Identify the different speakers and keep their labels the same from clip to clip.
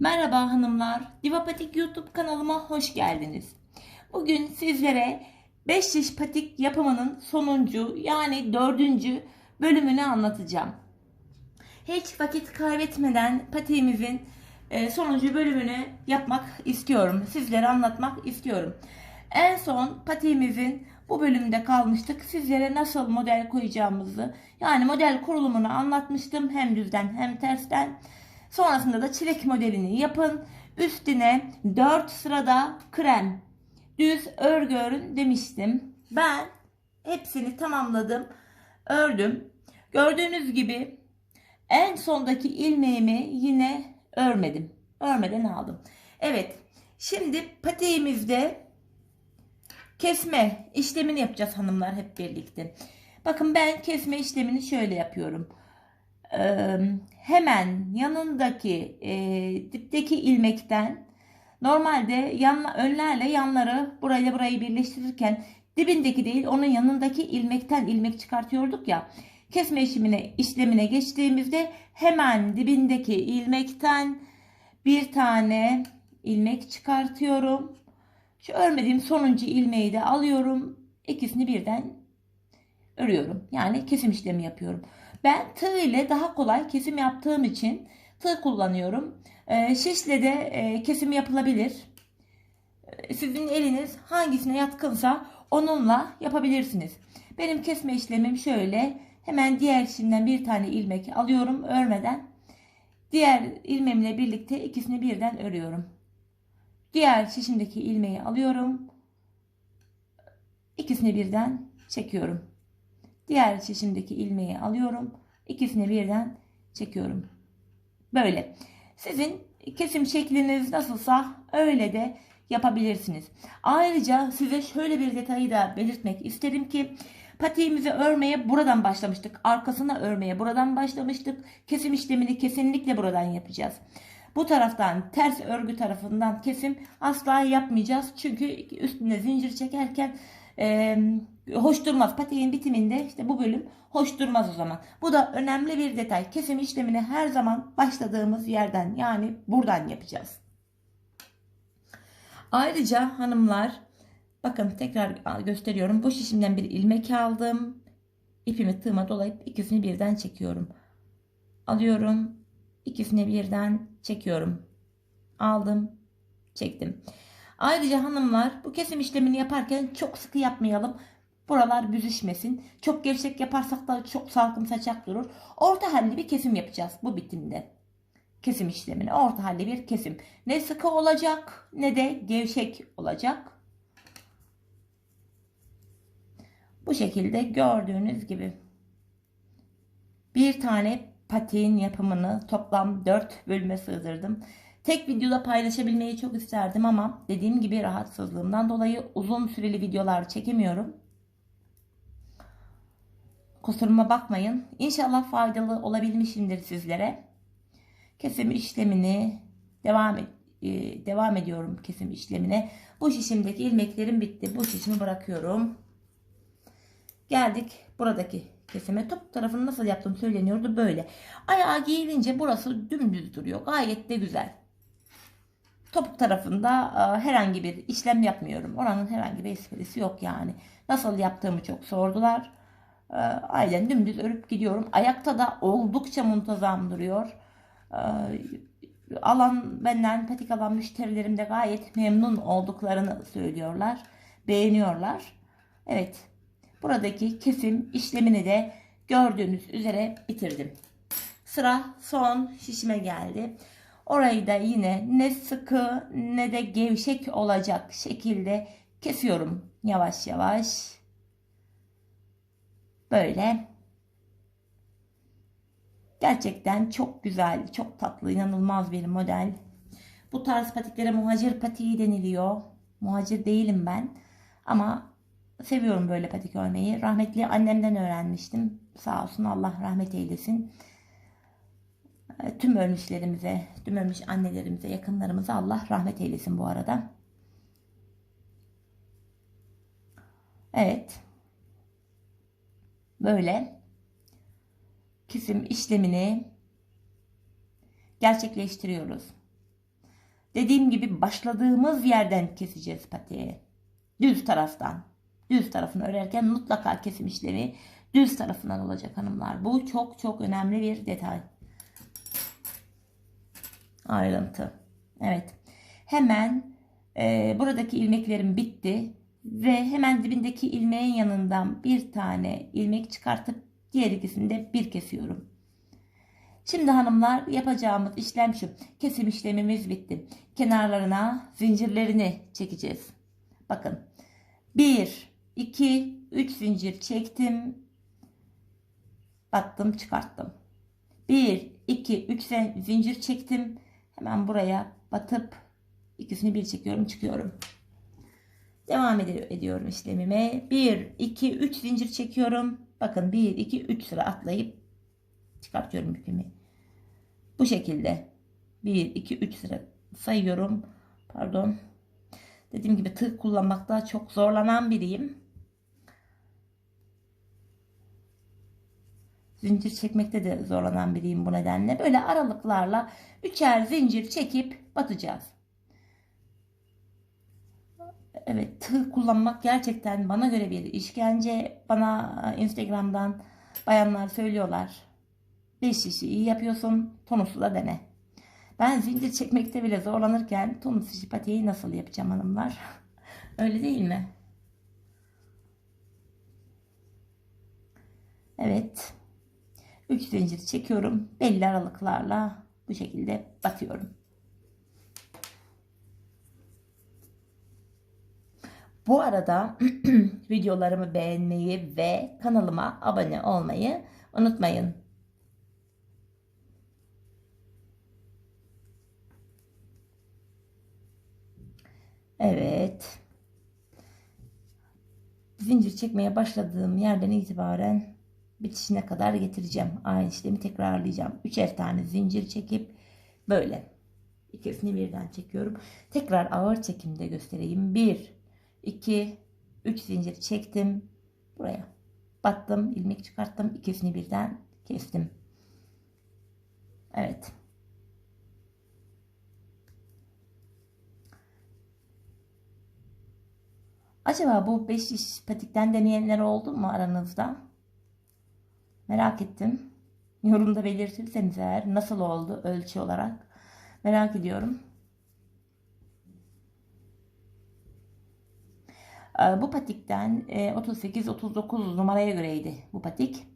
Speaker 1: Merhaba hanımlar, Divapatik YouTube kanalıma hoş geldiniz. Bugün sizlere 5 diş patik yapımının sonuncu yani dördüncü bölümünü anlatacağım. Hiç vakit kaybetmeden patiğimizin e, sonuncu bölümünü yapmak istiyorum. Sizlere anlatmak istiyorum. En son patiğimizin bu bölümde kalmıştık. Sizlere nasıl model koyacağımızı yani model kurulumunu anlatmıştım. Hem düzden hem tersten. Sonrasında da çilek modelini yapın. Üstüne 4 sırada krem, düz örgü örün demiştim. Ben hepsini tamamladım. Ördüm. Gördüğünüz gibi en sondaki ilmeğimi yine örmedim. Örmeden aldım. Evet. Şimdi patiğimizde kesme işlemini yapacağız hanımlar hep birlikte. Bakın ben kesme işlemini şöyle yapıyorum. Hemen yanındaki dipteki ilmekten normalde yan, önlerle yanları burayla burayı birleştirirken dibindeki değil onun yanındaki ilmekten ilmek çıkartıyorduk ya. Kesme işlemine, işlemine geçtiğimizde hemen dibindeki ilmekten bir tane ilmek çıkartıyorum. Şu örmediğim sonuncu ilmeği de alıyorum. İkisini birden örüyorum. Yani kesim işlemi yapıyorum. Ben tığ ile daha kolay kesim yaptığım için tığ kullanıyorum. E, şişle de e, kesim yapılabilir. E, sizin eliniz hangisine yatkınsa onunla yapabilirsiniz. Benim kesme işlemim şöyle. Hemen diğer şimdiden bir tane ilmek alıyorum örmeden. Diğer ilmeğimle birlikte ikisini birden örüyorum. Diğer şişimdeki ilmeği alıyorum. İkisini birden çekiyorum. Diğer şişimdeki ilmeği alıyorum. İkisini birden çekiyorum. Böyle. Sizin kesim şekliniz nasılsa öyle de yapabilirsiniz. Ayrıca size şöyle bir detayı da belirtmek isterim ki patiğimizi örmeye buradan başlamıştık. Arkasına örmeye buradan başlamıştık. Kesim işlemini kesinlikle buradan yapacağız. Bu taraftan ters örgü tarafından kesim asla yapmayacağız. Çünkü üstüne zincir çekerken e, hoş durmaz. Patiğin bitiminde işte bu bölüm hoş durmaz o zaman. Bu da önemli bir detay. Kesim işlemini her zaman başladığımız yerden yani buradan yapacağız. Ayrıca hanımlar bakın tekrar gösteriyorum. Bu şişimden bir ilmek aldım. İpimi tığıma dolayıp ikisini birden çekiyorum. Alıyorum. İkisini birden çekiyorum. Aldım. Çektim. Ayrıca hanımlar bu kesim işlemini yaparken çok sıkı yapmayalım. Buralar büzüşmesin. Çok gevşek yaparsak da çok salkım saçak durur. Orta halli bir kesim yapacağız bu bitimde. Kesim işlemini orta halli bir kesim. Ne sıkı olacak ne de gevşek olacak. Bu şekilde gördüğünüz gibi bir tane patiğin yapımını toplam 4 bölüme sığdırdım. Tek videoda paylaşabilmeyi çok isterdim ama dediğim gibi rahatsızlığımdan dolayı uzun süreli videolar çekemiyorum. Kusuruma bakmayın. İnşallah faydalı olabilmişimdir sizlere. Kesim işlemini devam et, e, devam ediyorum kesim işlemine. Bu şişimdeki ilmeklerim bitti. Bu şişimi bırakıyorum. Geldik buradaki kesime. Top tarafını nasıl yaptım söyleniyordu böyle. Ayağa giyilince burası dümdüz duruyor. Gayet de güzel. Topuk tarafında e, herhangi bir işlem yapmıyorum. Oranın herhangi bir esprisi yok yani. Nasıl yaptığımı çok sordular. E, aynen dümdüz örüp gidiyorum. Ayakta da oldukça muntazam duruyor. E, alan benden patik alan müşterilerim de gayet memnun olduklarını söylüyorlar. Beğeniyorlar. Evet. Buradaki kesim işlemini de gördüğünüz üzere bitirdim. Sıra son şişime geldi. Orayı da yine ne sıkı ne de gevşek olacak şekilde kesiyorum yavaş yavaş. Böyle. Gerçekten çok güzel, çok tatlı, inanılmaz bir model. Bu tarz patiklere muhacir patiği deniliyor. Muhacir değilim ben. Ama seviyorum böyle patik örmeyi. Rahmetli annemden öğrenmiştim. Sağ olsun Allah rahmet eylesin. Tüm ölmüşlerimize, tüm ölmüş annelerimize, yakınlarımıza Allah rahmet eylesin bu arada. Evet. Böyle kesim işlemini gerçekleştiriyoruz. Dediğim gibi başladığımız yerden keseceğiz patiği. Düz taraftan. Düz tarafını örerken mutlaka kesim işlemi düz tarafından olacak hanımlar. Bu çok çok önemli bir detay. Ayrıntı. Evet. Hemen e, buradaki ilmeklerim bitti. Ve hemen dibindeki ilmeğin yanından bir tane ilmek çıkartıp diğer ikisini de bir kesiyorum. Şimdi hanımlar yapacağımız işlem şu. Kesim işlemimiz bitti. Kenarlarına zincirlerini çekeceğiz. Bakın. 1, 2, 3 zincir çektim. Battım çıkarttım. 1, 2, 3 zincir çektim. Hemen buraya batıp ikisini bir çekiyorum çıkıyorum. Devam ediyorum işlemime. 1, 2, 3 zincir çekiyorum. Bakın 1, 2, 3 sıra atlayıp çıkartıyorum ipimi. Bu şekilde 1, 2, 3 sıra sayıyorum. Pardon. Dediğim gibi tığ kullanmakta çok zorlanan biriyim. Zincir çekmekte de zorlanan biriyim bu nedenle. Böyle aralıklarla üçer zincir çekip batacağız. Evet tığ kullanmak gerçekten bana göre bir işkence. Bana Instagram'dan bayanlar söylüyorlar. 5 işi iyi yapıyorsun tonusu da dene. Ben zincir çekmekte bile zorlanırken tonus işi patiği nasıl yapacağım hanımlar? Öyle değil mi? Evet. 3 zincir çekiyorum. Belli aralıklarla bu şekilde batıyorum. Bu arada videolarımı beğenmeyi ve kanalıma abone olmayı unutmayın. Evet. Zincir çekmeye başladığım yerden itibaren bitişine kadar getireceğim. Aynı işlemi tekrarlayacağım. Üçer tane zincir çekip böyle ikisini birden çekiyorum. Tekrar ağır çekimde göstereyim. 1 2 3 zincir çektim. Buraya battım, ilmek çıkarttım. ikisini birden kestim. Evet. Acaba bu 5 iş patikten deneyenler oldu mu aranızda? Merak ettim. Yorumda belirtirseniz eğer nasıl oldu ölçü olarak merak ediyorum. Bu patikten 38-39 e, numaraya göreydi bu patik.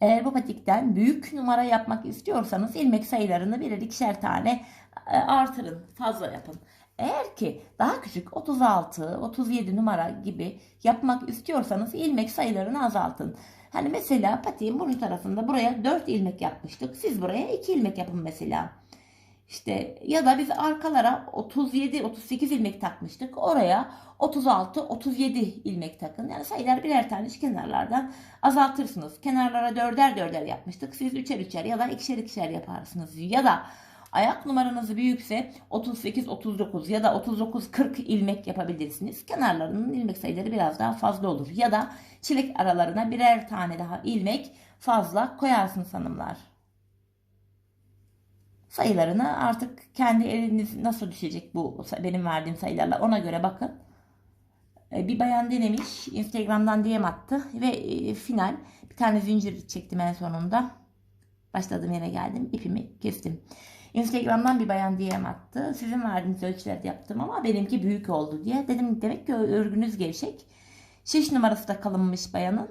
Speaker 1: Eğer bu patikten büyük numara yapmak istiyorsanız ilmek sayılarını birer ikişer tane e, artırın. Fazla yapın. Eğer ki daha küçük 36, 37 numara gibi yapmak istiyorsanız ilmek sayılarını azaltın. Hani mesela patiğin burun tarafında buraya 4 ilmek yapmıştık. Siz buraya 2 ilmek yapın mesela. İşte ya da biz arkalara 37 38 ilmek takmıştık. Oraya 36 37 ilmek takın. Yani sayılar birer tane kenarlardan azaltırsınız. Kenarlara dörder dörder yapmıştık. Siz üçer üçer ya da ikişer ikişer yaparsınız. Ya da ayak numaranız büyükse 38 39 ya da 39 40 ilmek yapabilirsiniz. Kenarlarının ilmek sayıları biraz daha fazla olur. Ya da çilek aralarına birer tane daha ilmek fazla koyarsınız hanımlar sayılarını artık kendi eliniz nasıl düşecek bu benim verdiğim sayılarla ona göre bakın. E, bir bayan denemiş. Instagram'dan DM attı ve e, final bir tane zincir çektim en sonunda. Başladığım yere geldim. ipimi kestim. Instagram'dan bir bayan DM attı. Sizin verdiğiniz ölçülerde yaptım ama benimki büyük oldu diye. Dedim demek ki örgünüz gevşek. Şiş numarası da kalınmış bayanın.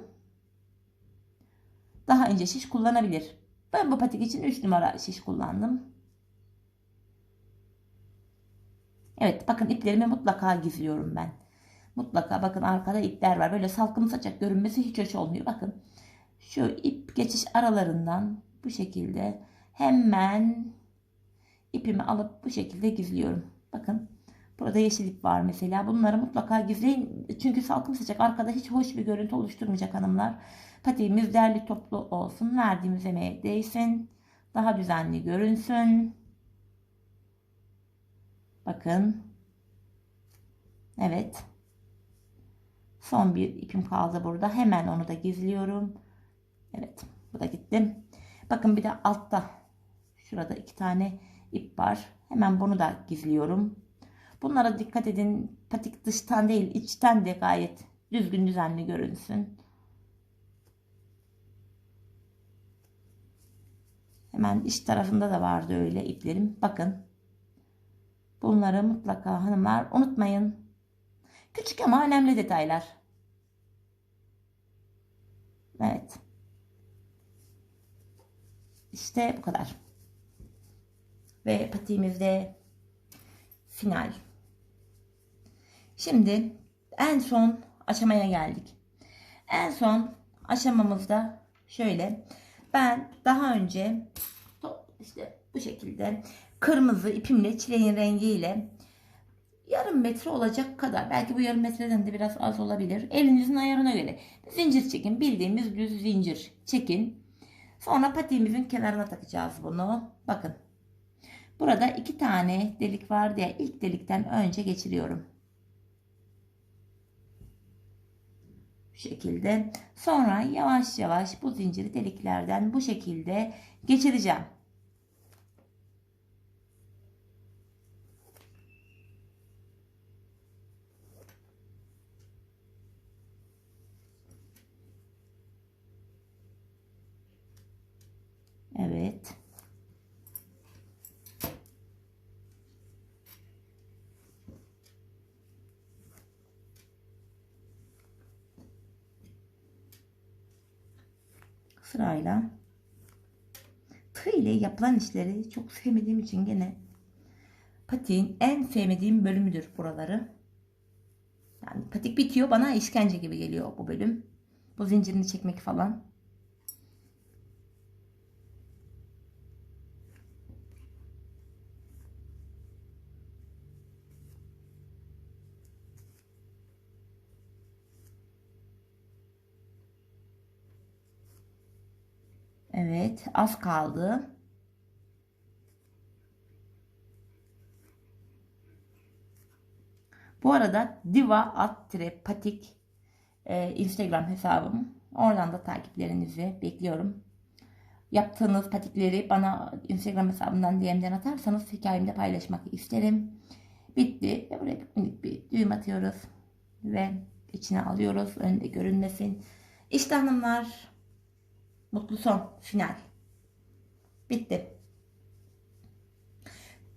Speaker 1: Daha ince şiş kullanabilir. Ben bu patik için 3 numara şiş kullandım. Evet bakın iplerimi mutlaka gizliyorum ben. Mutlaka bakın arkada ipler var. Böyle salkım saçak görünmesi hiç hoş olmuyor. Bakın şu ip geçiş aralarından bu şekilde hemen ipimi alıp bu şekilde gizliyorum. Bakın burada yeşil ip var mesela. Bunları mutlaka gizleyin. Çünkü salkım saçak arkada hiç hoş bir görüntü oluşturmayacak hanımlar. Patiğimiz derli toplu olsun. Verdiğimiz emeğe değsin. Daha düzenli görünsün. Bakın. Evet. Son bir ipim kaldı burada. Hemen onu da gizliyorum. Evet. Bu da gittim. Bakın bir de altta şurada iki tane ip var. Hemen bunu da gizliyorum. Bunlara dikkat edin. Patik dıştan değil içten de gayet düzgün düzenli görünsün. Hemen iç tarafında da vardı öyle iplerim. Bakın. Bunları mutlaka hanımlar unutmayın. Küçük ama önemli detaylar. Evet. İşte bu kadar. Ve patiğimizde final. Şimdi en son aşamaya geldik. En son aşamamızda şöyle. Ben daha önce işte bu şekilde kırmızı ipimle çileğin rengiyle yarım metre olacak kadar belki bu yarım metreden de biraz az olabilir. Elinizin ayarına göre zincir çekin. Bildiğimiz düz zincir çekin. Sonra patiğimizin kenarına takacağız bunu. Bakın. Burada iki tane delik var diye ilk delikten önce geçiriyorum. Bu şekilde. Sonra yavaş yavaş bu zinciri deliklerden bu şekilde geçireceğim. Evet. Sırayla tığ ile yapılan işleri çok sevmediğim için gene patiğin en sevmediğim bölümüdür buraları. Yani patik bitiyor bana işkence gibi geliyor bu bölüm. Bu zincirini çekmek falan. Evet, az kaldı. Bu arada Diva at patik e, Instagram hesabım. Oradan da takiplerinizi bekliyorum. Yaptığınız patikleri bana Instagram hesabından DM'den atarsanız hikayemde paylaşmak isterim. Bitti. Ve buraya minik bir düğüm atıyoruz. Ve içine alıyoruz. Önde görünmesin. İşte hanımlar. Mutlu son. Final. Bitti.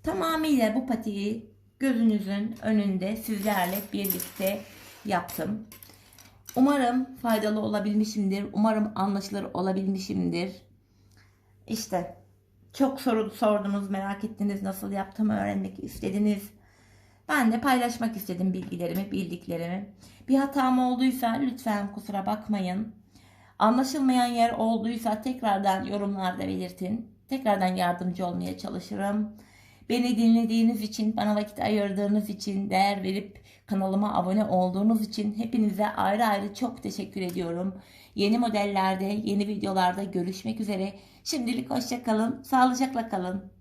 Speaker 1: Tamamıyla bu patiği gözünüzün önünde sizlerle birlikte yaptım. Umarım faydalı olabilmişimdir. Umarım anlaşılır olabilmişimdir. İşte çok soru sordunuz, merak ettiniz, nasıl yaptığımı öğrenmek istediniz. Ben de paylaşmak istedim bilgilerimi, bildiklerimi. Bir hatam olduysa lütfen kusura bakmayın. Anlaşılmayan yer olduysa tekrardan yorumlarda belirtin. Tekrardan yardımcı olmaya çalışırım. Beni dinlediğiniz için, bana vakit ayırdığınız için, değer verip kanalıma abone olduğunuz için hepinize ayrı ayrı çok teşekkür ediyorum. Yeni modellerde, yeni videolarda görüşmek üzere. Şimdilik hoşça kalın, sağlıcakla kalın.